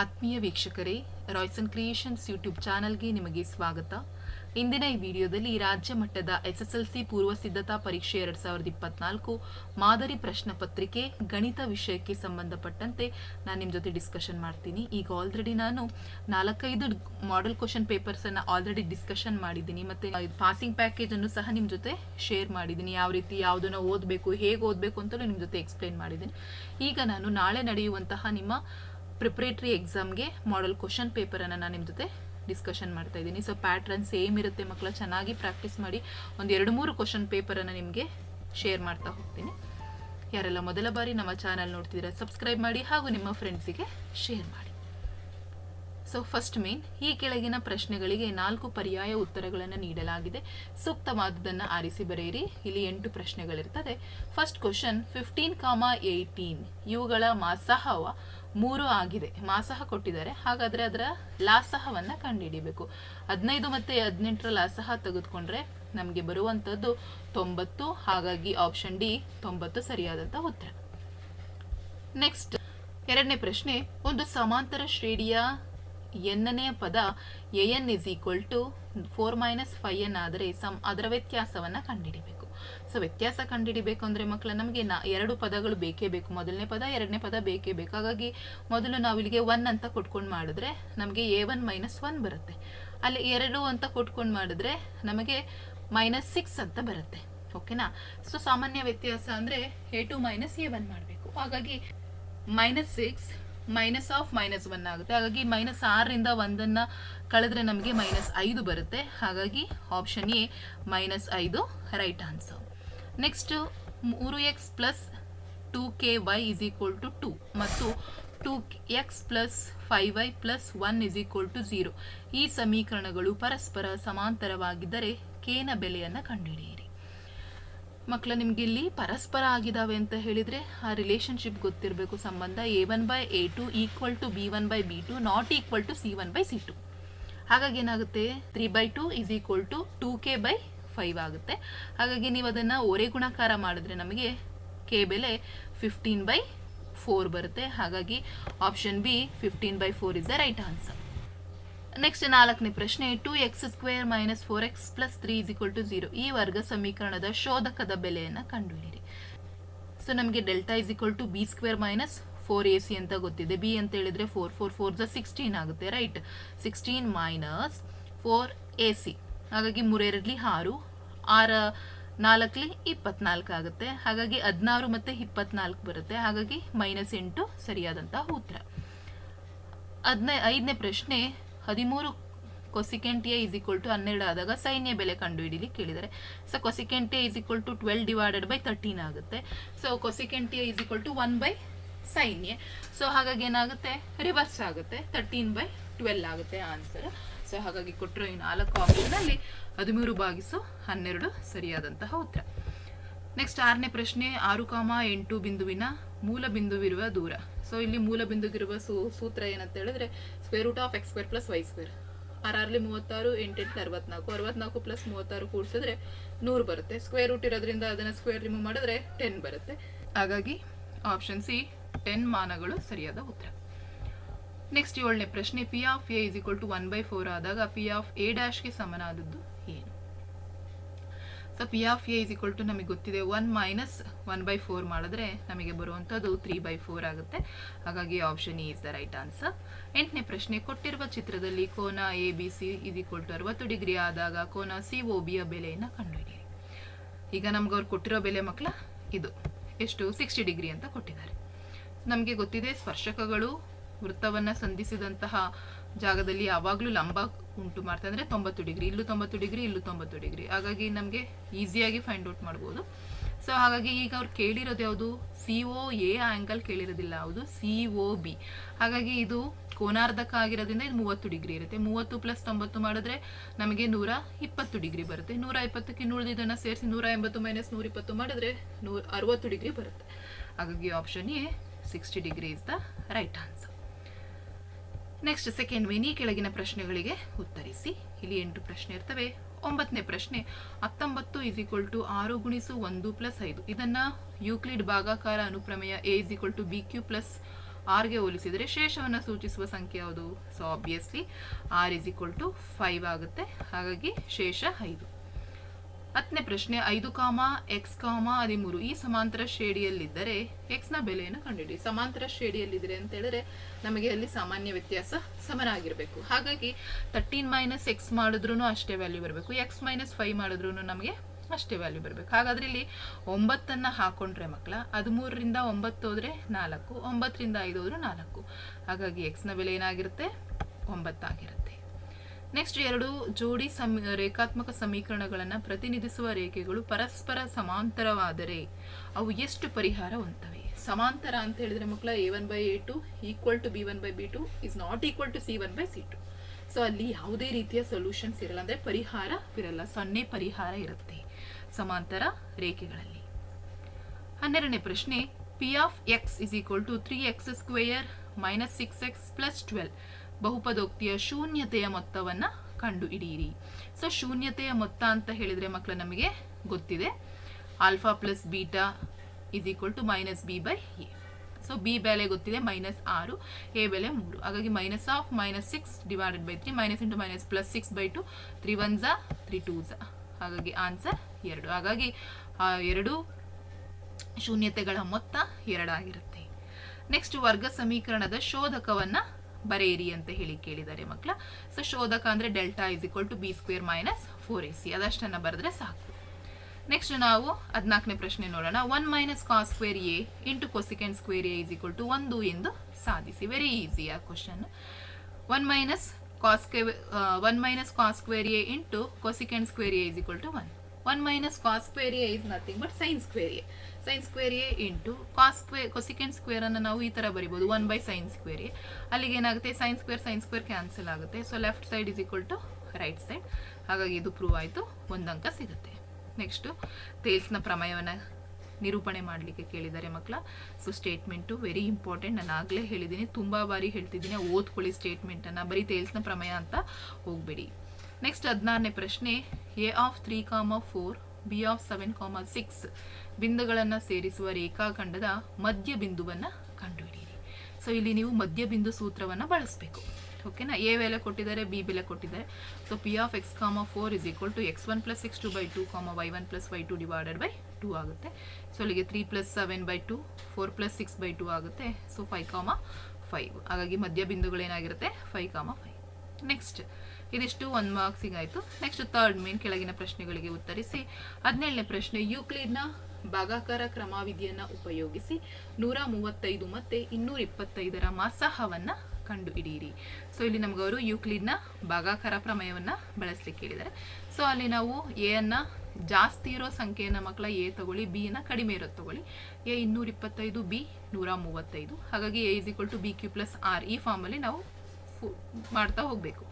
ಆತ್ಮೀಯ ವೀಕ್ಷಕರೇ Royson Creations YouTube ಚಾನಲ್ಗೆ ನಿಮಗೆ ಸ್ವಾಗತ. ಇಂದಿನ ಈ ವಿಡಿಯೋದಲ್ಲಿ ರಾಜ್ಯ ಮಟ್ಟದ ಎಸ್ಎಸ್ಎಲ್ಸಿ ಪೂರ್ವ ಸಿದ್ಧತಾ ಪರೀಕ್ಷೆ ಎರಡ್ ಸಾವಿರದ ಇಪ್ಪತ್ನಾಲ್ಕು ಮಾದರಿ ಪ್ರಶ್ನೆ ಪತ್ರಿಕೆ, ಗಣಿತ ವಿಷಯಕ್ಕೆ ಸಂಬಂಧಪಟ್ಟಂತೆ ನಾನು ನಿಮ್ಮ ಜೊತೆ ಡಿಸ್ಕಷನ್ ಮಾಡ್ತೀನಿ. ಈಗ ಆಲ್ರೆಡಿ ನಾನು ನಾಲ್ಕೈದು ಮಾಡೆಲ್ ಕ್ವಶನ್ ಪೇಪರ್ಸ್ ಅನ್ನ ಆಲ್ರೆಡಿ ಡಿಸ್ಕಷನ್ ಮಾಡಿದ್ದೀನಿ. ಮತ್ತೆ ಪಾಸಿಂಗ್ ಪ್ಯಾಕೇಜ್ ಅನ್ನು ಸಹ ನಿಮ್ಮ ಜೊತೆ ಶೇರ್ ಮಾಡಿದ್ದೀನಿ. ಯಾವ ರೀತಿ ಯಾವುದನ್ನು ಓದಬೇಕು, ಹೇಗೆ ಓದಬೇಕು ಅಂತಲೂ ನಿಮ್ಮ ಜೊತೆ ಎಕ್ಸ್ಪ್ಲೈನ್ ಮಾಡಿದ್ದೀನಿ. ಈಗ ನಾನು ನಾಳೆ ನಡೆಯುವಂತಹ ನಿಮ್ಮ ಪ್ರಿಪ್ರೇಟರಿ ಎಕ್ಸಾಮ್ಗೆ ಮಾಡಲ್ ಕ್ವಶನ್ ಪೇಪರನ್ನು ನಾನು ನಿಮ್ಮ ಜೊತೆ ಡಿಸ್ಕಷನ್ ಮಾಡ್ತಾ ಇದ್ದೀನಿ. ಸೊ ಪ್ಯಾಟ್ರನ್ ಸೇಮ್ ಇರುತ್ತೆ ಮಕ್ಕಳು ಚೆನ್ನಾಗಿ ಪ್ರಾಕ್ಟೀಸ್ ಮಾಡಿ ಒಂದು ಎರಡು ಮೂರು ಕ್ವಶನ್ ಪೇಪರನ್ನು ನಿಮಗೆ ಶೇರ್ ಮಾಡ್ತಾ ಹೋಗ್ತೀನಿ. ಯಾರೆಲ್ಲ ಮೊದಲ ಬಾರಿ ನಮ್ಮ ಚಾನಲ್ ನೋಡ್ತಿದ್ದೀರಾ ಸಬ್ಸ್ಕ್ರೈಬ್ ಮಾಡಿ ಹಾಗೂ ನಿಮ್ಮ ಫ್ರೆಂಡ್ಸಿಗೆ ಶೇರ್ ಮಾಡಿ. ಸೊ ಫಸ್ಟ್ ಮೇನ್ ಈ ಕೆಳಗಿನ ಪ್ರಶ್ನೆಗಳಿಗೆ ನಾಲ್ಕು ಪರ್ಯಾಯ ಉತ್ತರಗಳನ್ನು ನೀಡಲಾಗಿದೆ. ಸೂಕ್ತವಾದದನ್ನು ಆರಿಸಿ ಬರೆಯಿರಿ. ಇಲ್ಲಿ ಎಂಟು ಪ್ರಶ್ನೆಗಳಿರ್ತದೆ. First question fifteen comma eighteen ಇವುಗಳ ಮಾಸಹವ ಮೂರು ಆಗಿದೆ. ಮಾಸಹ ಕೊಟ್ಟಿದ್ದಾರೆ. ಹಾಗಾದ್ರೆ ಅದರ ಲಾಸಹವನ್ನ ಕಂಡುಹಿಡಿಬೇಕು. ಹದಿನೈದು ಮತ್ತೆ ಹದಿನೆಂಟರ ಲಾಸಹ ತೆಗೆದುಕೊಂಡ್ರೆ ನಮಗೆ ಬರುವಂಥದ್ದು ತೊಂಬತ್ತು. ಹಾಗಾಗಿ ಆಪ್ಷನ್ ಡಿ ತೊಂಬತ್ತು ಸರಿಯಾದಂಥ ಉತ್ತರ. ನೆಕ್ಸ್ಟ್ ಎರಡನೇ ಪ್ರಶ್ನೆ, ಒಂದು ಸಮಾಂತರ ಶ್ರೇಣಿಯ ಎನ್ನನೆಯ ಪದ A N is equal to four minus five N ಆದರೆ ಸಮ್, ಅದರ ವ್ಯತ್ಯಾಸವನ್ನು ಕಂಡುಹಿಡಿಬೇಕು. ಸೊ ವ್ಯತ್ಯಾಸ ಕಂಡುಹಿಡಿಬೇಕು ಅಂದರೆ ಮಕ್ಕಳ ನಮಗೆ ನಾ ಎರಡು ಪದಗಳು ಬೇಕೇ ಬೇಕು. ಮೊದಲನೇ ಪದ, ಎರಡನೇ ಪದ ಬೇಕೇ ಬೇಕು. ಹಾಗಾಗಿ ಮೊದಲು ನಾವು ಇಲ್ಲಿಗೆ ಒನ್ ಅಂತ ಕೊಟ್ಕೊಂಡು ಮಾಡಿದ್ರೆ ನಮಗೆ ಎ ಒನ್ ಮೈನಸ್ ಒನ್ ಬರುತ್ತೆ. ಅಲ್ಲಿ ಎರಡು ಅಂತ ಕೊಟ್ಕೊಂಡು ಮಾಡಿದ್ರೆ ನಮಗೆ ಮೈನಸ್ ಸಿಕ್ಸ್ ಅಂತ ಬರುತ್ತೆ. ಓಕೆನಾ ಸೊ ಸಾಮಾನ್ಯ ವ್ಯತ್ಯಾಸ ಅಂದರೆ A two minus A one ಮಾಡಬೇಕು. ಹಾಗಾಗಿ minus six minus of minus one ಆಗುತ್ತೆ. ಹಾಗಾಗಿ ಮೈನಸ್ ಆರರಿಂದ ಒಂದನ್ನು ಕಳೆದ್ರೆ ನಮಗೆ ಮೈನಸ್ ಐದು ಬರುತ್ತೆ. ಹಾಗಾಗಿ ಆಪ್ಷನ್ ಎ ಮೈನಸ್ ಐದು ರೈಟ್ ಆನ್ಸರ್ ನೆಕ್ಸ್ಟ್ ಮೂರು X plus two K Y is equal to two ಮತ್ತು two X plus five Y plus one is equal to zero ಈ ಸಮೀಕರಣಗಳು ಪರಸ್ಪರ ಸಮಾಂತರವಾಗಿದ್ದರೆ ಕೇನ ಬೆಲೆಯನ್ನು ಕಂಡುಹಿಡಿಯಿರಿ. ಮಕ್ಕಳ ನಿಮ್ಗೆ ಇಲ್ಲಿ ಪರಸ್ಪರ ಆಗಿದಾವೆ ಅಂತ ಹೇಳಿದರೆ ಆ ರಿಲೇಷನ್ಶಿಪ್ ಗೊತ್ತಿರಬೇಕು. ಸಂಬಂಧ A one by A two equal to B one by B two not equal to C one by C two ಹಾಗಾಗಿ ಏನಾಗುತ್ತೆ? Three by two is equal to two K by five ಆಗುತ್ತೆ. ಹಾಗಾಗಿ ನೀವು ಅದನ್ನು ಒರೆ ಗುಣಾಕಾರ ಮಾಡಿದ್ರೆ ನಮಗೆ ಕೆ ಬೆಲೆ ಫಿಫ್ಟೀನ್ ಬೈ ಫೋರ್ ಬರುತ್ತೆ. ಹಾಗಾಗಿ option B fifteen by four is the right answer next ನಾಲ್ಕನೇ ಪ್ರಶ್ನೆ two X square minus four X plus three is equal to zero ಈ ವರ್ಗ ಸಮೀಕರಣದ ಶೋಧಕದ ಬೆಲೆಯನ್ನು ಕಂಡುಹಿಡಿಯಿರಿ. ಸೊ ನಮಗೆ delta is equal to B square minus four A C ಅಂತ ಗೊತ್ತಿದೆ. ಬಿ ಅಂತ ಹೇಳಿದ್ರೆ four four four the sixteen ಆಗುತ್ತೆ right sixteen minus four A C ಹಾಗಾಗಿ ಮೂರೆರಡ್ಲಿ ಆರು, ಆರ ನಾಲ್ಕಲಿ ಇಪ್ಪತ್ನಾಲ್ಕು ಆಗುತ್ತೆ. ಹಾಗಾಗಿ ಹದಿನಾರು ಮತ್ತು ಇಪ್ಪತ್ನಾಲ್ಕು ಬರುತ್ತೆ. ಹಾಗಾಗಿ ಮೈನಸ್ ಎಂಟು ಸರಿಯಾದಂತಹ ಉತ್ತರ. ಹದಿನೈ, ಐದನೇ ಪ್ರಶ್ನೆ ಹದಿಮೂರು cosecant A is equal to ಹನ್ನೆರಡು ಆದಾಗ ಸೈನ್ಯ ಬೆಲೆ ಕಂಡುಹಿಡಿಲಿ ಕೇಳಿದ್ದಾರೆ. So cosecant A is equal to twelve divided by thirteen ಆಗುತ್ತೆ. So cosecant A is equal to one by ಸೈನ್ಯ. ಸೊ ಹಾಗಾಗಿ ಏನಾಗುತ್ತೆ? ರಿವರ್ಸ್ ಆಗುತ್ತೆ. ತರ್ಟೀನ್ ಬೈ ಟ್ವೆಲ್ ಆಗುತ್ತೆ ಆನ್ಸರ್ ಸೊ ಹಾಗಾಗಿ ಕೊಟ್ಟರು ಈ ನಾಲ್ಕು ಆಪ್ಷನಲ್ಲಿ ಹದಿಮೂರು ಭಾಗಿಸು ಹನ್ನೆರಡು ಸರಿಯಾದಂತಹ ಉತ್ತರ. ನೆಕ್ಸ್ಟ್ ಆರನೇ ಪ್ರಶ್ನೆ, ಆರು ಕಾಮ ಎಂಟು ಬಿಂದುವಿನ ಮೂಲ ಬಿಂದುವಿರುವ ದೂರ. ಸೊ ಇಲ್ಲಿ ಮೂಲ ಬಿಂದುವಿರುವ ಸೂ, ಸೂತ್ರ ಏನಂತ ಹೇಳಿದ್ರೆ square root of X square plus Y square ಆರಲ್ಲಿ ಮೂವತ್ತಾರು ಎಂಟೆಂಟು ಅರವತ್ನಾಲ್ಕು. ಅರವತ್ನಾಲ್ಕು ಪ್ಲಸ್ ಮೂವತ್ತಾರು ಕೂಡಿಸಿದ್ರೆ ನೂರು ಬರುತ್ತೆ. ಸ್ಕ್ವೇರ್ ರೂಟ್ ಇರೋದ್ರಿಂದ ಅದನ್ನು ಸ್ಕ್ವೇರ್ ರಿಮೂವ್ ಮಾಡಿದ್ರೆ ಟೆನ್ ಬರುತ್ತೆ. ಹಾಗಾಗಿ ಆಪ್ಷನ್ ಸಿ ಟೆನ್ ಮಾನಗಳು ಸರಿಯಾದ ಉತ್ತರ. ನೆಕ್ಸ್ಟ್ ಏಳನೇ ಪ್ರಶ್ನೆ P of A is equal to one by four ಆದಾಗ ಪಿ ಆಫ್ ಎ ಡ್ಯಾಶ್ಗೆ ಸಮನಾದದ್ದು so P of A is equal to ನಮಗೆ ಗೊತ್ತಿದೆ one minus one by four ಮಾಡಿದ್ರೆ ನಮಗೆ ಬರುವಂಥದ್ದು ತ್ರೀ ಬೈ ಫೋರ್ ಆಗುತ್ತೆ. ಹಾಗಾಗಿ option E is the right answer ಎಂಟನೇ ಪ್ರಶ್ನೆ, ಕೊಟ್ಟಿರುವ ಚಿತ್ರದಲ್ಲಿ ಕೋನ A B C is equal to ಅರವತ್ತು ಡಿಗ್ರಿ ಆದಾಗ ಕೋನ ಸಿ ಒ ಬಿಯ ಬೆಲೆಯನ್ನು ಕಂಡುಹಿಡಿಯಿರಿ. ಈಗ ನಮ್ಗೆ ಅವ್ರು ಕೊಟ್ಟಿರೋ ಬೆಲೆ ಮಕ್ಕಳ, ಇದು. ಎಷ್ಟು? ಸಿಕ್ಸ್ಟಿ ಡಿಗ್ರಿ ಅಂತ ಕೊಟ್ಟಿದ್ದಾರೆ. ನಮಗೆ ಗೊತ್ತಿದೆ ಸ್ಪರ್ಶಕಗಳು ವೃತ್ತವನ್ನು ಸಂಧಿಸಿದಂತಹ ಜಾಗದಲ್ಲಿ ಯಾವಾಗಲೂ ಲಂಬ ಉಂಟು ಮಾಡ್ತಾ ಅಂದರೆ ತೊಂಬತ್ತು ಡಿಗ್ರಿ, ಇಲ್ಲೂ ತೊಂಬತ್ತು ಡಿಗ್ರಿ, ಇಲ್ಲೂ ತೊಂಬತ್ತು ಡಿಗ್ರಿ. ಹಾಗಾಗಿ ನಮಗೆ ಈಸಿಯಾಗಿ ಫೈಂಡ್ ಔಟ್ ಮಾಡ್ಬೋದು. ಸೊ ಹಾಗಾಗಿ ಈಗ ಅವ್ರು ಕೇಳಿರೋದು ಯಾವುದು? ಸಿ ಒ ಎ ಆ್ಯಂಗಲ್ ಕೇಳಿರೋದಿಲ್ಲ ಯಾವುದು ಸಿ ಒ ಬಿ ಹಾಗಾಗಿ ಇದು ಕೋನಾರ್ಧಕ ಆಗಿರೋದ್ರಿಂದ ಇದು ಮೂವತ್ತು ಡಿಗ್ರಿ ಇರುತ್ತೆ. ಮೂವತ್ತು ಪ್ಲಸ್ ತೊಂಬತ್ತು ಮಾಡಿದ್ರೆ ನಮಗೆ ನೂರ ಇಪ್ಪತ್ತು ಡಿಗ್ರಿ ಬರುತ್ತೆ. ನೂರ ಇಪ್ಪತ್ತಕ್ಕೆ ಉಳಿದಿದ್ದನ್ನು ಸೇರಿಸಿ ನೂರ ಎಂಬತ್ತು ಮೈನಸ್ ನೂರ ಇಪ್ಪತ್ತು ಮಾಡಿದ್ರೆ ನೂರ ಅರವತ್ತು ಡಿಗ್ರಿ ಬರುತ್ತೆ. ಹಾಗಾಗಿ option A sixty degree is the right answer next second main ಕೆಳಗಿನ ಪ್ರಶ್ನೆಗಳಿಗೆ ಉತ್ತರಿಸಿ. ಇಲ್ಲಿ ಎಂಟು ಪ್ರಶ್ನೆ ಇರ್ತವೆ. ಒಂಬತ್ತನೇ ಪ್ರಶ್ನೆ, ಹತ್ತೊಂಬತ್ತು ಇಸ್ ಈಕ್ವಲ್ ಟು ಆರು ಗುಣಿಸು ಒಂದು ಪ್ಲಸ್ ಐದು. ಇದನ್ನ ಯೂಕ್ಲಿಡ್ ಭಾಗಾಕಾರ ಅನುಪ್ರಮೇಯ A is equal to B Q plus ಆರ್ಗೆ ಹೋಲಿಸಿದರೆ ಶೇಷವನ್ನು ಸೂಚಿಸುವ ಸಂಖ್ಯೆ ಯಾವುದು? So obviously R is equal to five ಆಗುತ್ತೆ. ಹಾಗಾಗಿ ಶೇಷ ಐದು. ಹತ್ತನೇ ಪ್ರಶ್ನೆ, ಐದು ಕಾಮ ಎಕ್ಸ್ ಕಾಮ, ಹದಿಮೂರು. ಈ ಸಮಾಂತರ ಶ್ರೇಡಿಯಲ್ಲಿದ್ದರೆ ಎಕ್ಸ್ನ ಬೆಲೆಯನ್ನು ಕಂಡುಹಿಡಿ. ಸಮಾಂತರ ಶ್ರೇಣಿಯಲ್ಲಿದ್ದರೆ ಅಂತ ಹೇಳಿದ್ರೆ ನಮಗೆ ಅಲ್ಲಿ ಸಾಮಾನ್ಯ ವ್ಯತ್ಯಾಸ ಸಮನಾಗಿರಬೇಕು. ಹಾಗಾಗಿ ತರ್ಟೀನ್ ಮೈನಸ್ ಎಕ್ಸ್ ಮಾಡಿದ್ರೂ ಅಷ್ಟೇ ವ್ಯಾಲ್ಯೂ ಬರಬೇಕು. ಎಕ್ಸ್ ಮೈನಸ್ ಫೈವ್ ಮಾಡಿದ್ರೂ ನಮಗೆ ಅಷ್ಟೇ ವ್ಯಾಲ್ಯೂ ಬರಬೇಕು. ಹಾಗಾದ್ರೆ ಇಲ್ಲಿ ಒಂಬತ್ತನ್ನು ಹಾಕೊಂಡ್ರೆ ಮಕ್ಕಳ, ಹದಿಮೂರರಿಂದ ಒಂಬತ್ತು ಹೋದರೆ ನಾಲ್ಕು, ಒಂಬತ್ತರಿಂದ ಐದು ಹೋದ್ರೆ ನಾಲ್ಕು. ಹಾಗಾಗಿ ಎಕ್ಸ್ನ ಬೆಲೆ ಏನಾಗಿರುತ್ತೆ? ಒಂಬತ್ತಾಗಿರುತ್ತೆ. ನೆಕ್ಸ್ಟ್ ಎರಡು ಜೋಡಿ ಸಮಿ, ರೇಖಾತ್ಮಕ ಸಮೀಕರಣಗಳನ್ನು ಪ್ರತಿನಿಧಿಸುವ ರೇಖೆಗಳು ಪರಸ್ಪರ ಸಮಾಂತರವಾದರೆ ಅವು ಎಷ್ಟು ಪರಿಹಾರ ಹೊಂದವೆ ಸಮಾಂತರ ಅಂತ ಹೇಳಿದ್ರೆ ಮಕ್ಕಳ A one by A two equal to B one by B two is not equal to C one by C two so ಅಲ್ಲಿ ಯಾವುದೇ ರೀತಿಯ ಸೊಲ್ಯೂಷನ್ಸ್ ಇರಲ್ಲ. ಅಂದರೆ ಪರಿಹಾರ ಇರಲ್ಲ. ಸೊನ್ನೆ ಪರಿಹಾರ ಇರುತ್ತೆ ಸಮಾಂತರ ರೇಖೆಗಳಲ್ಲಿ. ಹನ್ನೆರಡನೇ ಪ್ರಶ್ನೆ P of X is equal to three X square minus six X plus twelve ಬಹುಪದೋಕ್ತಿಯ ಶೂನ್ಯತೆಯ ಮೊತ್ತವನ್ನು ಕಂಡು ಹಿಡಿಯಿರಿ ಸೊ ಶೂನ್ಯತೆಯ ಮೊತ್ತ ಅಂತ ಹೇಳಿದರೆ ಮಕ್ಕಳು ನಮಗೆ ಗೊತ್ತಿದೆ. Alpha plus beta is equal to minus B by A so B ಬೆಲೆ ಗೊತ್ತಿದೆ ಮೈನಸ್ ಆರು ಎ ಬೆಲೆ ಮೂರು. ಹಾಗಾಗಿ minus of minus six divided by three minus into minus plus six by two three one Jha three two ಝಾ ಹಾಗಾಗಿ answer ಎರಡು. ಹಾಗಾಗಿ, ಆ, ಎರಡು ಶೂನ್ಯತೆಗಳ ಮೊತ್ತ ಎರಡಾಗಿರುತ್ತೆ. ನೆಕ್ಸ್ಟ್ ವರ್ಗ ಸಮೀಕರಣದ ಶೋಧಕವನ್ನ ಬರೆಯಿರಿ ಅಂತ ಹೇಳಿ ಕೇಳಿದ್ದಾರೆ ಮಕ್ಕಳ. ಸೊ ಶೋಧಕ ಅಂದರೆ delta is equal to B square minus four A C ಅದಷ್ಟನ್ನು ಬರೆದ್ರೆ ಸಾಕು. ನೆಕ್ಸ್ಟ್ ನಾವು ಹದಿನಾಲ್ಕನೇ ಪ್ರಶ್ನೆ ನೋಡೋಣ. One minus cos square A into cosecant square A is equal to ಒಂದು ಎಂದು ಸಾಧಿಸಿ. ವೆರಿ ಈಸಿ ಆ question one minus cos one minus cos square A into cosecant square A is equal to one one minus cos square A is nothing but sin square A sine square A into cos square cosecant square ಅನ್ನು ನಾವು ಈ ಥರ ಬರಿಬೋದು. One by sine square A ಅಲ್ಲಿಗೆ ಏನಾಗುತ್ತೆ? Sin square sin square cancel ಆಗುತ್ತೆ. So left side is equal to right side ಹಾಗಾಗಿ ಇದು ಪ್ರೂವ್ ಆಯಿತು. ಒಂದು ಅಂಕ ಸಿಗುತ್ತೆ. ನೆಕ್ಸ್ಟು ತೇಲ್ಸ್ನ ಪ್ರಮೇಯವನ್ನು ನಿರೂಪಣೆ ಮಾಡಲಿಕ್ಕೆ ಕೇಳಿದ್ದಾರೆ ಮಕ್ಕಳ. ಸೊ ಸ್ಟೇಟ್ಮೆಂಟು ವೆರಿ ಇಂಪಾರ್ಟೆಂಟ್ ನಾನು ಆಗಲೇ ಹೇಳಿದ್ದೀನಿ. ತುಂಬ ಬಾರಿ ಹೇಳ್ತಿದ್ದೀನಿ. ಓದ್ಕೊಳ್ಳಿ ಸ್ಟೇಟ್ಮೆಂಟನ್ನು ಬರೀ ತೇಲ್ಸ್ನ ಪ್ರಮೇಯ ಅಂತ ಹೋಗಬೇಡಿ. ನೆಕ್ಸ್ಟ್ ಹದಿನಾರನೇ ಪ್ರಶ್ನೆ A of three comma four B of seven comma six ಬಿಂದುಗಳನ್ನು ಸೇರಿಸುವ ರೇಖಾಖಂಡದ ಮಧ್ಯ ಬಿಂದುವನ್ನು ಕಂಡುಹಿಡಿಯಿರಿ. ಸೊ ಇಲ್ಲಿ ನೀವು ಮಧ್ಯ ಬಿಂದು ಸೂತ್ರವನ್ನು ಬಳಸಬೇಕು. ಓಕೆನಾ ಎ ಬೆಲೆ ಕೊಟ್ಟಿದ್ದಾರೆ ಬಿ ಬೆಲೆ ಕೊಟ್ಟಿದ್ದಾರೆ. So P of X comma four is equal to X one plus X two by two comma Y one plus Y two divided by two ಆಗುತ್ತೆ. ಸೊ ಅಲ್ಲಿಗೆ three plus seven by two four plus six by two ಆಗುತ್ತೆ. So five comma five ಹಾಗಾಗಿ ಮಧ್ಯ ಬಿಂದುಗಳೇನಾಗಿರುತ್ತೆ? Five comma five next ಇದಿಷ್ಟು ಒಂದು ಮಾರ್ಕ್ಸಿಗೆ ಆಯಿತು next third main ಕೆಳಗಿನ ಪ್ರಶ್ನೆಗಳಿಗೆ ಉತ್ತರಿಸಿ. ಹದಿನೇಳನೇ ಪ್ರಶ್ನೆ, ಯೂಕ್ಲಿಡ್ನ ಭಾಗಾಕಾರ ಕ್ರಮವಿಧಿಯನ್ನು ಉಪಯೋಗಿಸಿ ನೂರ ಮೂವತ್ತೈದು ಮತ್ತು ಇನ್ನೂರ ಇಪ್ಪತ್ತೈದರ ಮಾಸಾಹವನ್ನು ಕಂಡುಹಿಡಿಯಿರಿ. ಸೊ ಇಲ್ಲಿ ನಮ್ಗೆ ಅವರು ಯೂಕ್ಲಿಡ್ನ ಭಾಗಾಕಾರ ಪ್ರಮೇಯವನ್ನು ಬಳಸಲಿಕ್ಕೆ ಹೇಳಿದ್ದಾರೆ. ಸೊ ಅಲ್ಲಿ ನಾವು ಎ ಅನ್ನು ಜಾಸ್ತಿ ಇರೋ ಸಂಖ್ಯೆಯನ್ನು ಮಕ್ಕಳ ಎ ತಗೊಳ್ಳಿ ಬಿನ ಕಡಿಮೆ ಇರೋದು ತಗೊಳ್ಳಿ. ಎ ಇನ್ನೂರ ಇಪ್ಪತ್ತೈದು ಬಿ ನೂರ ಮೂವತ್ತೈದು. ಹಾಗಾಗಿ A is equal to B Q plus R ಈ ಫಾರ್ಮಲ್ಲಿ ನಾವು ಮಾಡ್ತಾ ಹೋಗಬೇಕು.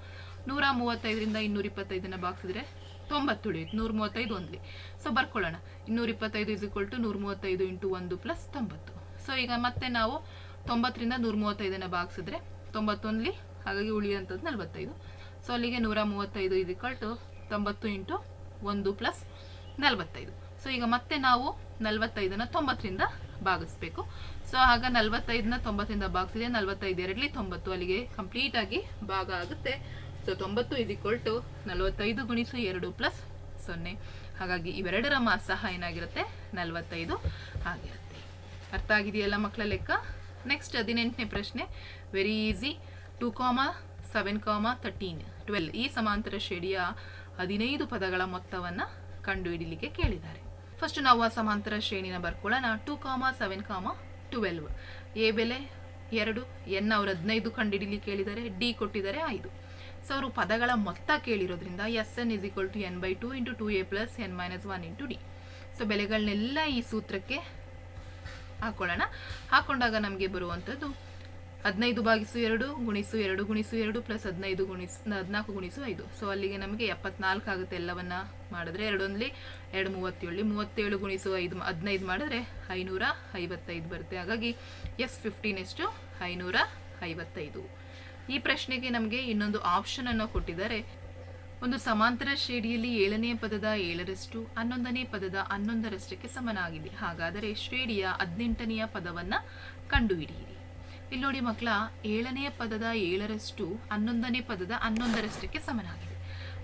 ನೂರ ಮೂವತ್ತೈದರಿಂದ ಇನ್ನೂರ ಇಪ್ಪತ್ತೈದನ್ನ ಬಾಗ್ಸಿದ್ರೆ ತೊಂಬತ್ತು ಉಳಿಯುತ್ತೆ. ನೂರ ಮೂವತ್ತೈದು ಒಂದ್ಲಿ. ಸೊ ಬರ್ಕೊಳ್ಳೋಣ. ಇನ್ನೂರ ಇಪ್ಪತ್ತೈದು ಇಸ್ ಈಕ್ವಲ್ ಟು ನೂರ ಮೂವತ್ತೈದು ಇಂಟು ಒಂದು ಪ್ಲಸ್ ತೊಂಬತ್ತು. ಸೊ ಈಗ ಮತ್ತೆ ನಾವು ತೊಂಬತ್ತರಿಂದ ನೂರ ಮೂವತ್ತೈದನ್ನ ಬಾಗಿಸಿದ್ರೆ ತೊಂಬತ್ತೊಂದ್ಲಿ ಹಾಗಾಗಿ ಉಳಿಯುವಂಥದ್ದು ನಲವತ್ತೈದು. ಸೊ ಅಲ್ಲಿಗೆ ನೂರ ಮೂವತ್ತೈದು ಇಸ್ ಈಕ್ವಲ್ ಟು ತೊಂಬತ್ತು ಇಂಟು ಒಂದು ಪ್ಲಸ್ ನಲವತ್ತೈದು. ಸೊ ಈಗ ಮತ್ತೆ ನಾವು ನಲವತ್ತೈದನ್ನು ತೊಂಬತ್ತರಿಂದ ಭಾಗಿಸ್ಬೇಕು. ಸೊ ಆಗ ನಲವತ್ತೈದನ್ನ ತೊಂಬತ್ತರಿಂದ ಭಾಗಿಸಿದೆ ನಲವತ್ತೈದು ಎರಡಲಿ ತೊಂಬತ್ತು ಅಲ್ಲಿಗೆ ಕಂಪ್ಲೀಟ್ ಆಗಿ ಭಾಗ ಆಗುತ್ತೆ. ಸೊ ತೊಂಬತ್ತು ಇಸ್ ಈಕ್ವಲ್ ಟು ನಲವತ್ತೈದು ಗುಣಿಸು ಎರಡು ಪ್ಲಸ್ ಸೊನ್ನೆ. ಹಾಗಾಗಿ ಇವೆರಡರ ಮಾಸ್ ಸಹ ಏನಾಗಿರುತ್ತೆ? ನಲವತ್ತೈದು ಆಗಿರುತ್ತೆ. ಅರ್ಥ ಆಗಿದೆಯಲ್ಲ ಮಕ್ಕಳ ಲೆಕ್ಕ? ನೆಕ್ಸ್ಟ್ ಹದಿನೆಂಟನೇ ಪ್ರಶ್ನೆ. Very easy two comma seven comma thirteen twelve ಈ ಸಮಾಂತರ ಶ್ರೇಣಿಯ ಹದಿನೈದು ಪದಗಳ ಮೊತ್ತವನ್ನು ಕಂಡುಹಿಡಿಲಿಕ್ಕೆ ಕೇಳಿದ್ದಾರೆ. ಫಸ್ಟ್ ನಾವು ಆ ಸಮಾಂತರ ಶ್ರೇಣಿನ ಬರ್ಕೊಳ್ಳೋಣ. Two comma seven comma twelve a ಬೆಲೆ? ಎರಡು. ಎನ್ ಅವರು ಹದಿನೈದು ಕಂಡುಹಿಡಿಲಿಕ್ಕೆ ಕೇಳಿದ್ದಾರೆ. ಡಿ ಕೊಟ್ಟಿದ್ದಾರೆ ಐದು. ಸೊ ಅವರು ಪದಗಳ ಮೊತ್ತ ಕೇಳಿರೋದ್ರಿಂದ S N is equal to N by two into two A plus N minus one into D. So ಬೆಲೆಗಳನ್ನೆಲ್ಲ ಈ ಸೂತ್ರಕ್ಕೆ ಹಾಕೊಳ್ಳೋಣ. ಹಾಕೊಂಡಾಗ ನಮಗೆ ಬರುವಂಥದ್ದು ಹದಿನೈದು ಭಾಗಿಸು ಎರಡು ಗುಣಿಸು ಎರಡು ಗುಣಿಸು ಎರಡು ಪ್ಲಸ್ ಹದಿನೈದು ಗುಣಿಸ್, ಹದಿನಾಲ್ಕು ಗುಣಿಸು ಐದು. ಸೊ ಅಲ್ಲಿಗೆ ನಮಗೆ ಎಪ್ಪತ್ನಾಲ್ಕು ಆಗುತ್ತೆ ಎಲ್ಲವನ್ನ ಮಾಡಿದ್ರೆ ಎರಡೊಂದ್ಲಿ ಎರಡು ಮೂವತ್ತೇಳು ಮೂವತ್ತೇಳು ಗುಣಿಸು ಐದು, ಹದಿನೈದು ಮಾಡಿದ್ರೆ ಐನೂರ ಐವತ್ತೈದು ಬರುತ್ತೆ. ಹಾಗಾಗಿ ಎಸ್ ಫಿಫ್ಟೀನ್ ಎಷ್ಟು ಐನೂರ ಐವತ್ತೈದು. ಈ ಪ್ರಶ್ನೆಗೆ ನಮಗೆ ಇನ್ನೊಂದು ಆಪ್ಷನ್ ಅನ್ನು ಕೊಟ್ಟಿದ್ದಾರೆ. ಒಂದು ಸಮಾಂತರ ಶ್ರೇಣಿಯಲ್ಲಿ ಏಳನೇ ಪದದ ಏಳರಷ್ಟು, ಹನ್ನೊಂದನೇ ಪದದ ಹನ್ನೊಂದರಷ್ಟಕ್ಕೆ ಸಮನಾಗಿದೆ. ಹಾಗಾದರೆ ಶ್ರೇಣಿಯ ಹದಿನೆಂಟನೆಯ ಪದವನ್ನು ಕಂಡುಹಿಡಿಯಿರಿ. ಇಲ್ಲಿ ನೋಡಿ ಮಕ್ಕಳ ಏಳನೆಯ ಪದದ ಏಳರಷ್ಟು, ಹನ್ನೊಂದನೇ ಪದದ ಹನ್ನೊಂದರಷ್ಟಕ್ಕೆ ಸಮನಾಗಿದೆ.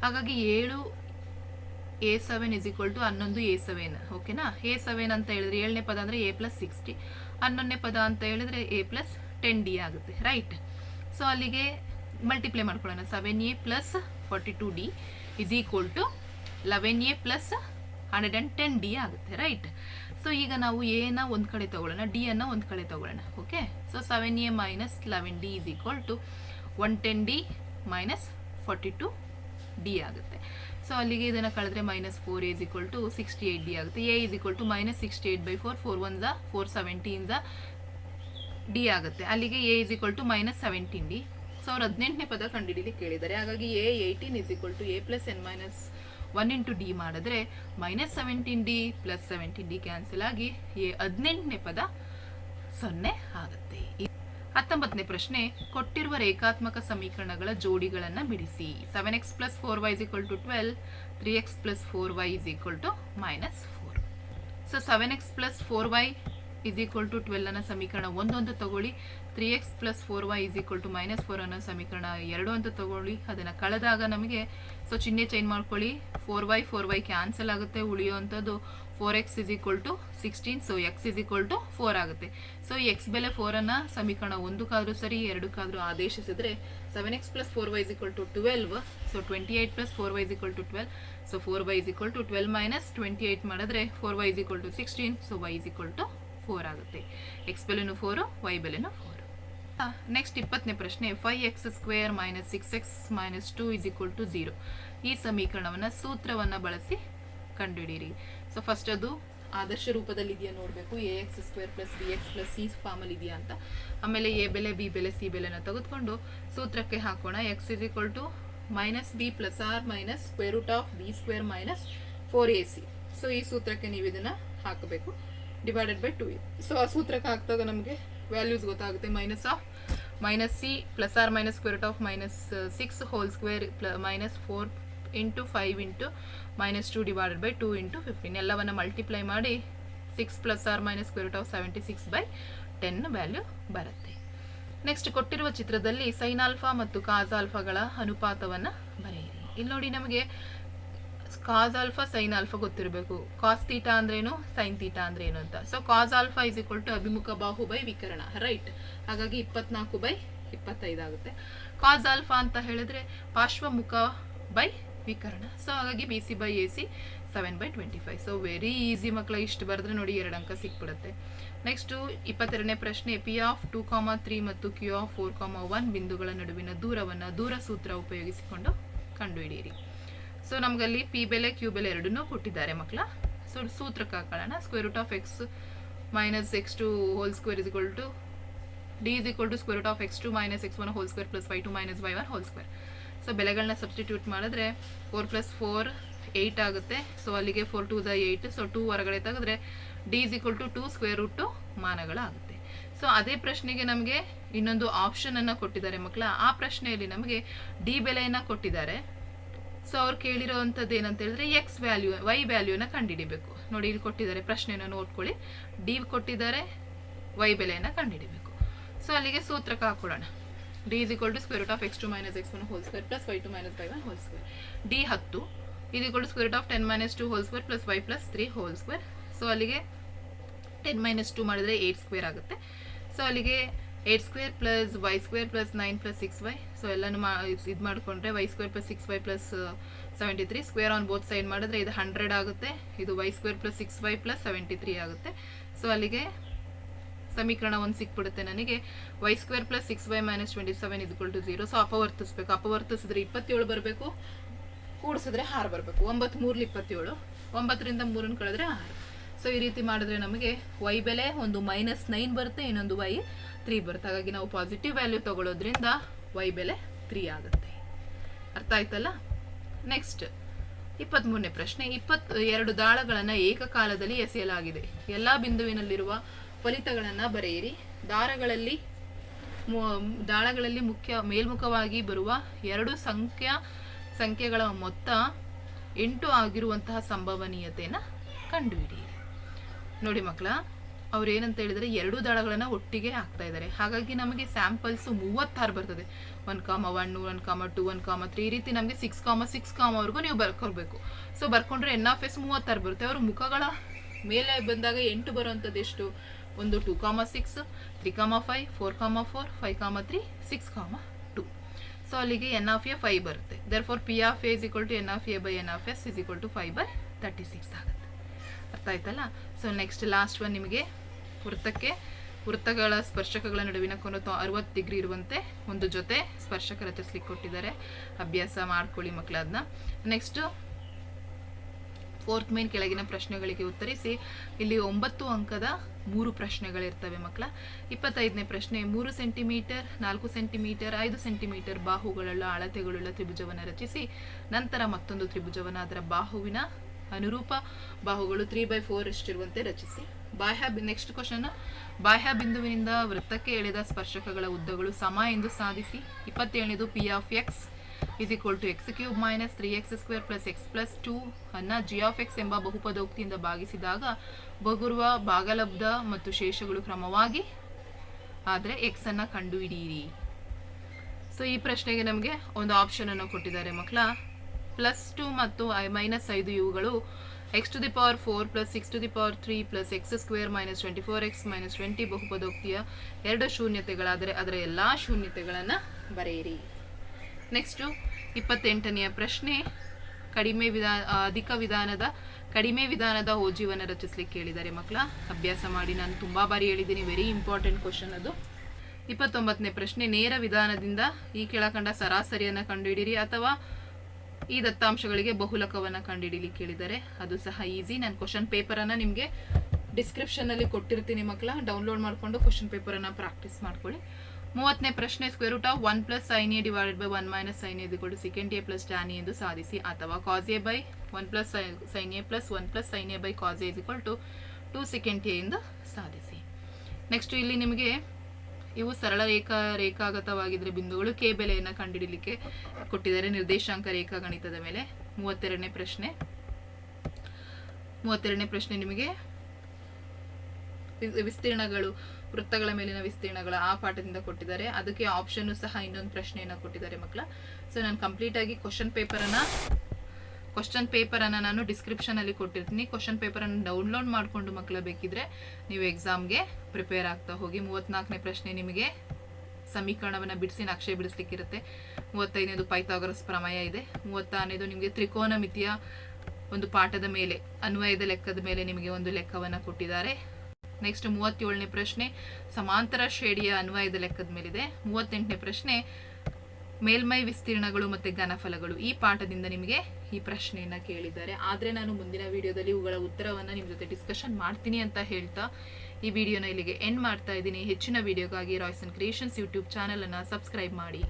ಹಾಗಾಗಿ ಏಳು A seven is equal to ಹನ್ನೊಂದು ಎ ಸೆವೆನ್ ಓಕೆನಾ ಎ ಸೆವೆನ್ ಅಂತ ಹೇಳಿದ್ರೆ ಏಳನೇ ಪದ ಅಂದರೆ ಎ ಪ್ಲಸ್ ಸಿಕ್ಸ್ಟಿ ಹನ್ನೊಂದನೇ ಪದ ಅಂತ ಹೇಳಿದ್ರೆ ಎ ಪ್ಲಸ್ ಟೆನ್ ಡಿ ಆಗುತ್ತೆ ರೈಟ್ ಸೊ ಅಲ್ಲಿಗೆ ಮಲ್ಟಿಪ್ಲೈ ಮಾಡ್ಕೊಳ್ಳೋಣ. Seven A plus forty two D is equal to eleven A plus hundred and ten D ಆಗುತ್ತೆ ರೈಟ್ ಸೊ ಈಗ ನಾವು ಎನ ಒಂದು ಕಡೆ ತಗೊಳ್ಳೋಣ ಡಿ ಅನ್ನು ಒಂದು ಕಡೆ ತೊಗೊಳ್ಳೋಣ okay so seven A minus eleven D is equal to one ten D minus forty two D ಆಗುತ್ತೆ. ಸೊ ಅಲ್ಲಿಗೆ ಇದನ್ನು ಕಳೆದ್ರೆ minus four is equal to sixty eight D ಆಗುತ್ತೆ. A is equal to minus sixty eight by four four one four seventeen D ಆಗುತ್ತೆ. ಅಲ್ಲಿಗೆ A is equal to minus seventeen D so ಅವ್ರು ಹದಿನೆಂಟನೇ ಪದ ಕಂಡುಹಿಡಿಯಲಿ ಕೇಳಿದ್ದಾರೆ. ಹಾಗಾಗಿ A eighteen is equal to A plus N minus one into D ಮಾಡಿದ್ರೆ minus seventeen D plus seventeen D cancel ಆಗಿ ಎ ಹದಿನೆಂಟನೇ ಪದ ಸೊನ್ನೆ ಆಗುತ್ತೆ. ಹತ್ತೊಂಬತ್ತನೇ ಪ್ರಶ್ನೆ, ಕೊಟ್ಟಿರುವ ರೇಖಾತ್ಮಕ ಸಮೀಕರಣಗಳ ಜೋಡಿಗಳನ್ನು ಬಿಡಿಸಿ. Seven X plus four Y is equal to twelve three X plus four Y is equal to minus four so seven X plus four Y is equal to twelve ಅನ್ನೋ ಸಮೀಕರಣ ಒಂದೊಂದು ತಗೊಳ್ಳಿ. Three X plus four Y is equal to minus four ಅನ್ನೋ ಸಮೀಕರಣ ಎರಡು ಅಂತ ತಗೊಳ್ಳಿ. ಅದನ್ನು ಕಳೆದಾಗ ನಮಗೆ ಸೊ ಚಿಹ್ನೆ ಚೇಂಜ್ ಮಾಡ್ಕೊಳ್ಳಿ. Four Y four Y cancel ಆಗುತ್ತೆ, ಉಳಿಯುವಂಥದ್ದು. Four X is equal to sixteen so X is equal to four ಆಗುತ್ತೆ. ಸೊ ಎಕ್ಸ್ ಬೆಲೆ ಫೋರನ್ನು ಸಮೀಕರಣ ಒಂದಕ್ಕಾದರೂ ಸರಿ, ಎರಡಕ್ಕಾದರೂ ಆದೇಶಿಸಿದ್ರೆ seven X plus four Y is equal to twelve so twenty eight plus four Y is equal to twelve so four Y is equal to twelve minus twenty eight ಮಾಡಿದ್ರೆ four Y is equal to sixteen so Y is equal to four ಆಗುತ್ತೆ. X ಬೆಲೆನೂ four Y ಬೆಲೆನೂ four next ಇಪ್ಪತ್ತನೇ ಪ್ರಶ್ನೆ five X square minus six X minus two is equal to zero ಈ ಸಮೀಕರಣವನ್ನು ಸೂತ್ರವನ್ನು ಬಳಸಿ ಕಂಡುಹಿಡಿಯಿರಿ. ಸೊ ಫಸ್ಟ್ ಅದು ಆದರ್ಶ ರೂಪದಲ್ಲಿ ಇದೆಯಾ ನೋಡಬೇಕು A X square plus B X plus C ಫಾರ್ಮಲ್ಲಿ ಇದೆಯಾ ಅಂತ. ಆಮೇಲೆ ಎ ಬೆಲೆ ಬಿ ಬೆಲೆ ಸಿ ಬೆಲೆನ ತೆಗೆದುಕೊಂಡು ಸೂತ್ರಕ್ಕೆ ಹಾಕೋಣ. X is equal to minus B plus or minus square root of B square minus four A C so ಈ ಸೂತ್ರಕ್ಕೆ ನೀವು ಇದನ್ನು ಹಾಕಬೇಕು. ಡಿವೈಡೆಡ್ ಬೈ ಟು ಸೊ ಆ ಸೂತ್ರಕ್ಕೆ ಹಾಕಿದಾಗ ನಮಗೆ ವ್ಯಾಲ್ಯೂಸ್ ಗೊತ್ತಾಗುತ್ತೆ. Minus of minus C plus or minus square root of minus six whole square ಪ್ಲ minus four into five into minus two divided by two into fifteen ಎಲ್ಲವನ್ನು multiply ಮಾಡಿ six plus or minus square root of seventy six by ten value ಬರುತ್ತೆ. Next ಕೊಟ್ಟಿರುವ ಚಿತ್ರದಲ್ಲಿ sine alpha ಮತ್ತು ಕಾಸ್ ಆಲ್ಫಾಗಳ ಅನುಪಾತವನ್ನು ಬರೆಯಿರಿ. ಇಲ್ಲಿ ನೋಡಿ ನಮಗೆ ಕಾಸ್ ಆಲ್ಫಾ ಸೈನ್ ಆಲ್ಫಾ ಗೊತ್ತಿರಬೇಕು. ಕಾಸ್ ತೀಟಾ ಅಂದ್ರೇನು? ಸೈನ್ ತೀಟಾ ಅಂದ್ರೆ ಏನು ಅಂತ. So cos alpha is equal to ಅಭಿಮುಖ ಬಾಹು ಬೈ ವಿಕರಣ. ರೈಟ್ ಹಾಗಾಗಿ ಇಪ್ಪತ್ನಾಲ್ಕು ಬೈ ಇಪ್ಪತ್ತೈದು ಆಗುತ್ತೆ. ಕಾಸ್ ಆಲ್ಫಾ ಅಂತ ಹೇಳಿದ್ರೆ ಪಾರ್ಶ್ವಮುಖ ಬೈ ವಿಕರಣ. ಸೊ ಹಾಗಾಗಿ B C by A C seven by twenty five so very easy ಮಕ್ಕಳ ಇಷ್ಟು ಬರೆದ್ರೆ ನೋಡಿ ಎರಡು ಅಂಕ ಸಿಕ್ಬಿಡುತ್ತೆ. ನೆಕ್ಸ್ಟು ಇಪ್ಪತ್ತೆರಡನೇ ಪ್ರಶ್ನೆ P of two comma three ಮತ್ತು Q of four comma one ಬಿಂದುಗಳ ನಡುವಿನ ದೂರವನ್ನು ದೂರ ಸೂತ್ರ ಉಪಯೋಗಿಸಿಕೊಂಡು ಕಂಡುಹಿಡಿಯಿರಿ. ಸೊ ನಮಗಲ್ಲಿ ಪಿ ಬೆಲೆ ಕ್ಯೂ ಬೆಲೆ ಎರಡನ್ನೂ ಕೊಟ್ಟಿದ್ದಾರೆ ಮಕ್ಕಳ. ಸೊ ಸೂತ್ರಕ್ಕೆ ಹಾಕೊಳ್ಳೋಣ square root of X minus X two whole square is equal to D is equal to square root of X two minus X one whole square plus Y two minus Y one whole square so ಬೆಲೆಗಳನ್ನ substitute ಮಾಡಿದ್ರೆ four plus four eight ಆಗುತ್ತೆ. So ಅಲ್ಲಿಗೆ four to the eight so two ಹೊರಗಡೆ ತೆಗೆದ್ರೆ d is equal to two square root two ಮಾನಗಳಾಗುತ್ತೆ. So ಅದೇ ಪ್ರಶ್ನೆಗೆ ನಮಗೆ ಇನ್ನೊಂದು ಆಪ್ಷನನ್ನು ಕೊಟ್ಟಿದ್ದಾರೆ ಮಕ್ಕಳ. ಆ ಪ್ರಶ್ನೆಯಲ್ಲಿ ನಮಗೆ ಡಿ ಬೆಲೆಯನ್ನು ಕೊಟ್ಟಿದ್ದಾರೆ. ಸೊ ಅವ್ರು ಕೇಳಿರೋವಂಥದ್ದು ಏನಂತ ಹೇಳಿದ್ರೆ ಎಕ್ಸ್ ವ್ಯಾಲ್ಯೂ ವೈ ವ್ಯಾಲ್ಯೂನ ಕಂಡುಹಿಡಿಬೇಕು ನೋಡಿ, ಇಲ್ಲಿ ಕೊಟ್ಟಿದ್ದಾರೆ ಪ್ರಶ್ನೆಯನ್ನು ನೋಡ್ಕೊಳ್ಳಿ. ಡಿ ಕೊಟ್ಟಿದ್ದಾರೆ ವೈ ಬೆಲೆಯನ್ನು ಕಂಡುಹಿಡಿಬೇಕು ಸೊ ಅಲ್ಲಿಗೆ ಸೂತ್ರಕ್ಕೆ ಹಾಕೊಳ್ಳೋಣ D is equal to square root of X two minus X one whole square plus Y two minus by one whole square D ಹತ್ತು ಇದು equal to square root of ten minus two whole square plus Y plus three whole square so ಅಲ್ಲಿಗೆ ten minus two ಮಾಡಿದ್ರೆ eight square ಆಗುತ್ತೆ. So ಅಲ್ಲಿಗೆ eight square plus Y square plus nine plus six Y. So ಎಲ್ಲನೂ ಮಾ ಇದು ಮಾಡಿಕೊಂಡ್ರೆ Y square plus six Y plus seventy three. Square on both side ಮಾಡಿದ್ರೆ ಇದು ಹಂಡ್ರೆಡ್ ಆಗುತ್ತೆ. ಇದು Y square plus six Y plus seventy three ಆಗುತ್ತೆ. So ಅಲ್ಲಿಗೆ ಸಮೀಕರಣ ಒಂದು ಸಿಕ್ಬಿಡುತ್ತೆ ನನಗೆ. Y square plus six Y minus twenty seven ಇದ್ಕೊಲ್ to zero so ಅಪವರ್ತಿಸ್ಬೇಕು. ಅಪವರ್ತಿಸಿದ್ರೆ ಇಪ್ಪತ್ತೇಳು ಬರಬೇಕು. ಕೂಡಿಸಿದ್ರೆ ಆರು ಬರಬೇಕು. ಒಂಬತ್ತು ಮೂರಲ್ಲಿ ಇಪ್ಪತ್ತೇಳು. ಒಂಬತ್ತರಿಂದ ಮೂರನ್ನು ಕಳೆದ್ರೆ ಆರು. ಸೊ ಈ ರೀತಿ ಮಾಡಿದ್ರೆ ನಮಗೆ ವೈ ಬೆಲೆ ಒಂದು ಮೈನಸ್ ನೈನ್ ಬರುತ್ತೆ, ಇನ್ನೊಂದು ವೈ ತ್ರೀ ಬರುತ್ತೆ. ಹಾಗಾಗಿ ನಾವು ಪಾಸಿಟಿವ್ ವ್ಯಾಲ್ಯೂ ತಗೊಳ್ಳೋದ್ರಿಂದ ವೈ ಬೆಲೆ ತ್ರೀ ಆಗುತ್ತೆ. ಅರ್ಥ ಆಯ್ತಲ್ಲ? ನೆಕ್ಸ್ಟ್ ಇಪ್ಪತ್ತ್ಮೂರನೇ ಪ್ರಶ್ನೆ. ಇಪ್ಪತ್ತು ಎರಡು ದಾಳಗಳನ್ನು ಏಕಕಾಲದಲ್ಲಿ ಎಸೆಯಲಾಗಿದೆ. ಎಲ್ಲ ಬಿಂದುವಿನಲ್ಲಿರುವ ಫಲಿತಗಳನ್ನು ಬರೆಯಿರಿ. ದಾರಗಳಲ್ಲಿ ದಾಳಗಳಲ್ಲಿ ಮುಖ್ಯ, ಮೇಲ್ಮುಖವಾಗಿ ಬರುವ ಎರಡು ಸಂಖ್ಯಾ, ಸಂಖ್ಯೆಗಳ ಮೊತ್ತ ಎಂಟು ಆಗಿರುವಂತಹ ಸಂಭವನೀಯತೆಯನ್ನು ಕಂಡುಹಿಡಿಯಿರಿ. ನೋಡಿ ಮಕ್ಕಳ ಅವ್ರು ಏನಂತ ಹೇಳಿದರೆ ಎರಡು ದಳಗಳನ್ನು ಒಟ್ಟಿಗೆ ಹಾಕ್ತಾ ಇದ್ದಾರೆ. ಹಾಗಾಗಿ ನಮಗೆ ಸ್ಯಾಂಪಲ್ಸು ಮೂವತ್ತಾರು ಬರ್ತದೆ. One comma one one comma two one comma three ಈ ರೀತಿ ನಮಗೆ ಸಿಕ್ಸ್ ಕಾಮ ಸಿಕ್ಸ್ ಕಾಮವರೆಗೂ ನೀವು ಬರ್ಕೊಳ್ಬೇಕು. ಸೊ ಬರ್ಕೊಂಡ್ರೆ ಎನ್ ಆಫ್ ಎಸ್ ಮೂವತ್ತಾರು ಬರುತ್ತೆ. ಅವರು ಮುಖಗಳ ಮೇಲೆ ಬಂದಾಗ ಎಂಟು ಬರುವಂಥದ್ದು ಎಷ್ಟು? ಒಂದು two comma six three comma five four comma four five comma three six comma two so ಅಲ್ಲಿಗೆ ಎನ್ ಆಫ್ ಎ ಫೈವ್ ಬರುತ್ತೆ. Therefore P of A is equal to N of A by N of S is equal to five by thirty six ಆಗುತ್ತೆ. ಅರ್ಥ ಆಯ್ತಲ್ಲ? So next last one ನಿಮಗೆ ವೃತ್ತಕ್ಕೆ ವೃತ್ತಗಳ ಸ್ಪರ್ಶಕಗಳ ನಡುವಿನ ಕೋನ ಅರವತ್ತು ಡಿಗ್ರಿ ಇರುವಂತೆ ಒಂದು ಜೊತೆ ಸ್ಪರ್ಶಕ ರಚಿಸ್ಲಿಕ್ಕೆ ಕೊಟ್ಟಿದ್ದಾರೆ. ಅಭ್ಯಾಸ ಮಾಡ್ಕೊಳ್ಳಿ ಮಕ್ಕಳು ನೆಕ್ಸ್ಟು ಫೋರ್ತ್ ಮೇನ್ ಕೆಳಗಿನ ಪ್ರಶ್ನೆಗಳಿಗೆ ಉತ್ತರಿಸಿ. ಇಲ್ಲಿ ಒಂಬತ್ತು ಅಂಕದ ಮೂರು ಪ್ರಶ್ನೆಗಳಿರ್ತವೆ ಮಕ್ಕಳ ಇಪ್ಪತ್ತೈದನೇ ಪ್ರಶ್ನೆ, ಮೂರು ಸೆಂಟಿಮೀಟರ್, ನಾಲ್ಕು ಸೆಂಟಿಮೀಟರ್, ಐದು ಸೆಂಟಿಮೀಟರ್ ಬಾಹುಗಳುಳ್ಳ ಅಳತೆಗಳುಳ್ಳ ತ್ರಿಭುಜವನ್ನು ರಚಿಸಿ, ನಂತರ ಮತ್ತೊಂದು ತ್ರಿಭುಜವನ್ನು ಅದರ ಬಾಹುವಿನ ಅನುರೂಪ ಬಾಹುಗಳು ತ್ರೀ ಬೈ ಫೋರ್ ಇಷ್ಟಿರುವಂತೆ ರಚಿಸಿ. ಬಾಹ್ಯ ನೆಕ್ಸ್ಟ್ ಕ್ವಶನ್ ಬಾಹ್ಯ ಬಿಂದುವಿನಿಂದ ವೃತ್ತಕ್ಕೆ ಎಳೆದ ಸ್ಪರ್ಶಕಗಳ ಉದ್ದಗಳು ಸಮ ಎಂದು ಸಾಧಿಸಿ ಇಪ್ಪತ್ತೇಳನೇದು P of X is equal to X cube minus three X square plus X plus two ಅನ್ನು ಜಿ ಆಫ್ ಎಕ್ಸ್ ಎಂಬ ಬಹುಪದೋಕ್ತಿಯಿಂದ ಭಾಗಿಸಿದಾಗ ಬಗುರುವ ಭಾಗಲಬ್ಧ ಮತ್ತು ಶೇಷಗಳು ಕ್ರಮವಾಗಿ ಆದರೆ ಎಕ್ಸ್ ಅನ್ನ ಕಂಡುಹಿಡಿಯಿರಿ. ಸೊ ಈ ಪ್ರಶ್ನೆಗೆ ನಮಗೆ ಒಂದು ಆಪ್ಷನ್ ಅನ್ನು ಕೊಟ್ಟಿದ್ದಾರೆ ಮಕ್ಕಳ. ಪ್ಲಸ್ ಟು ಮತ್ತು ಐ ಮೈನಸ್ ಐದು ಇವುಗಳು X to the power four plus six to the power three plus X square minus twenty four X minus twenty ಬಹುಪದೋಕ್ತಿಯ ಎರಡು ಶೂನ್ಯತೆಗಳಾದರೆ ಅದರ ಎಲ್ಲ ಶೂನ್ಯತೆಗಳನ್ನು ಬರೆಯಿರಿ. ನೆಕ್ಸ್ಟು ಇಪ್ಪತ್ತೆಂಟನೆಯ ಪ್ರಶ್ನೆ, ಕಡಿಮೆ ವಿಧಾ ಅಧಿಕ ವಿಧಾನದ, ಕಡಿಮೆ ವಿಧಾನದ ಓಜೀವನ ರಚಿಸ್ಲಿಕ್ಕೆ ಹೇಳಿದ್ದಾರೆ ಮಕ್ಕಳ. ಅಭ್ಯಾಸ ಮಾಡಿ, ನಾನು ತುಂಬ ಬಾರಿ ಹೇಳಿದ್ದೀನಿ ವೆರಿ ಇಂಪಾರ್ಟೆಂಟ್ ಕ್ವಶನ್ ಅದು. ಇಪ್ಪತ್ತೊಂಬತ್ತನೇ ಪ್ರಶ್ನೆ, ನೇರ ವಿಧಾನದಿಂದ ಈ ಕೆಳಕಂಡ ಸರಾಸರಿಯನ್ನು ಕಂಡುಹಿಡಿಯಿರಿ ಅಥವಾ ಈ ದತ್ತಾಂಶಗಳಿಗೆ ಬಹುಲಕವನ್ನು ಕಂಡುಹಿಡಿಲಿಕ್ಕೆ ಕೇಳಿದ್ದಾರೆ ಅದು ಸಹ ಈಸಿ ನಾನು ಕ್ವಶನ್ ಪೇಪರನ್ನು ನಿಮಗೆ ಡಿಸ್ಕ್ರಿಪ್ಷನಲ್ಲಿ ಕೊಟ್ಟಿರ್ತೀನಿ ಮಕ್ಕಳ. ಡೌನ್ಲೋಡ್ ಮಾಡಿಕೊಂಡು ಕ್ವಶನ್ ಪೇಪರನ್ನು ಪ್ರಾಕ್ಟೀಸ್ ಮಾಡ್ಕೊಳ್ಳಿ. ಮೂವತ್ತನೇ ಪ್ರಶ್ನೆ square root of one plus sine A divided by one minus sine A ಇದು ಸೆಕೆಂಡ್ ಎ ಪ್ಲಸ್ ಟ್ಯಾನ್ ಎಂದು ಸಾಧಿಸಿ ಅಥವಾ cos A by one plus sine A plus one plus sine A by cos A is equal to two second A ಎಂದು ಸಾಧಿಸಿ. Next ಇಲ್ಲಿ ನಿಮಗೆ ಇವು ಸರಳ ರೇಖಾ ರೇಖಾಗತವಾಗಿದ್ರೆ ಬಿಂದುಗಳು ಕೆ ಬೆಲೆಯನ್ನು ಕಂಡುಹಿಡಲಿಕ್ಕೆ ಕೊಟ್ಟಿದ್ದಾರೆ. ನಿರ್ದೇಶಾಂಕ ರೇಖಾ ಗಣಿತದ ಮೇಲೆ ಮೂವತ್ತೆರಡನೇ ಪ್ರಶ್ನೆ. ಮೂವತ್ತೆರಡನೇ ಪ್ರಶ್ನೆ ನಿಮಗೆ. ವಿಸ್ತೀರ್ಣಗಳು, ವೃತ್ತಗಳ ಮೇಲಿನ ವಿಸ್ತೀರ್ಣಗಳ ಆ ಪಾಠದಿಂದ ಕೊಟ್ಟಿದ್ದಾರೆ. ಅದಕ್ಕೆ ಆಪ್ಷನ್ನು ಸಹ ಇನ್ನೊಂದು ಪ್ರಶ್ನೆಯನ್ನು ಕೊಟ್ಟಿದ್ದಾರೆ ಮಕ್ಕಳ. ಸೊ ನಾನು ಕಂಪ್ಲೀಟಾಗಿ ಕ್ವಶನ್ ಪೇಪರನ್ನು ಕ್ವಶನ್ ಪೇಪರನ್ನು ನಾನು ಡಿಸ್ಕ್ರಿಪ್ಷನಲ್ಲಿ ಕೊಟ್ಟಿರ್ತೀನಿ. ಕ್ವಶನ್ ಪೇಪರನ್ನು ಡೌನ್ಲೋಡ್ ಮಾಡಿಕೊಂಡು ಮಕ್ಕಳು ಬೇಕಿದ್ರೆ ನೀವು ಎಕ್ಸಾಮ್ಗೆ ಪ್ರಿಪೇರ್ ಆಗ್ತಾ ಹೋಗಿ. ಮೂವತ್ನಾಲ್ಕನೇ ಪ್ರಶ್ನೆ ನಿಮಗೆ ಸಮೀಕರಣವನ್ನು ಬಿಡಿಸಿ ನಕ್ಷೆ ಬಿಡಿಸ್ಲಿಕ್ಕಿರುತ್ತೆ. ಮೂವತ್ತೈದನೇದು ಪೈಥಾಗರಸ್ ಪ್ರಮೇಯ ಇದೆ. ಮೂವತ್ತಾರನೇದು ನಿಮಗೆ ತ್ರಿಕೋನ ಮಿತಿಯ ಒಂದು ಪಾಠದ ಮೇಲೆ, ಅನ್ವಯದ ಲೆಕ್ಕದ ಮೇಲೆ ನಿಮಗೆ ಒಂದು ಲೆಕ್ಕವನ್ನು ಕೊಟ್ಟಿದ್ದಾರೆ. ನೆಕ್ಸ್ಟ್ ಮೂವತ್ತೇಳನೇ ಪ್ರಶ್ನೆ, ಸಮಾಂತರ ಶ್ರೇಣಿಯ ಅನ್ವಯದ ಲೆಕ್ಕದ ಮೇಲಿದೆ. ಮೂವತ್ತೆಂಟನೇ ಪ್ರಶ್ನೆ ಮೇಲ್ಮೈ ವಿಸ್ತೀರ್ಣಗಳು ಮತ್ತು ಘನಫಲಗಳು ಈ ಪಾಠದಿಂದ ನಿಮಗೆ ಈ ಪ್ರಶ್ನೆಯನ್ನು ಕೇಳಿದ್ದಾರೆ. ಆದರೆ ನಾನು ಮುಂದಿನ ವಿಡಿಯೋದಲ್ಲಿ ಇವುಗಳ ಉತ್ತರವನ್ನು ನಿಮ್ಮ ಜೊತೆ ಡಿಸ್ಕಷನ್ ಮಾಡ್ತೀನಿ ಅಂತ ಹೇಳ್ತಾ ಈ ವಿಡಿಯೋನ ಇಲ್ಲಿಗೆ ಎಂಡ್ ಮಾಡ್ತಾ ಇದ್ದೀನಿ. ಹೆಚ್ಚಿನ ವಿಡಿಯೋಗಾಗಿ ರಾಯ್ಸನ್ ಕ್ರಿಯೇಷನ್ಸ್ ಯೂಟ್ಯೂಬ್ ಚಾನಲನ್ನು ಸಬ್ಸ್ಕ್ರೈಬ್ ಮಾಡಿ.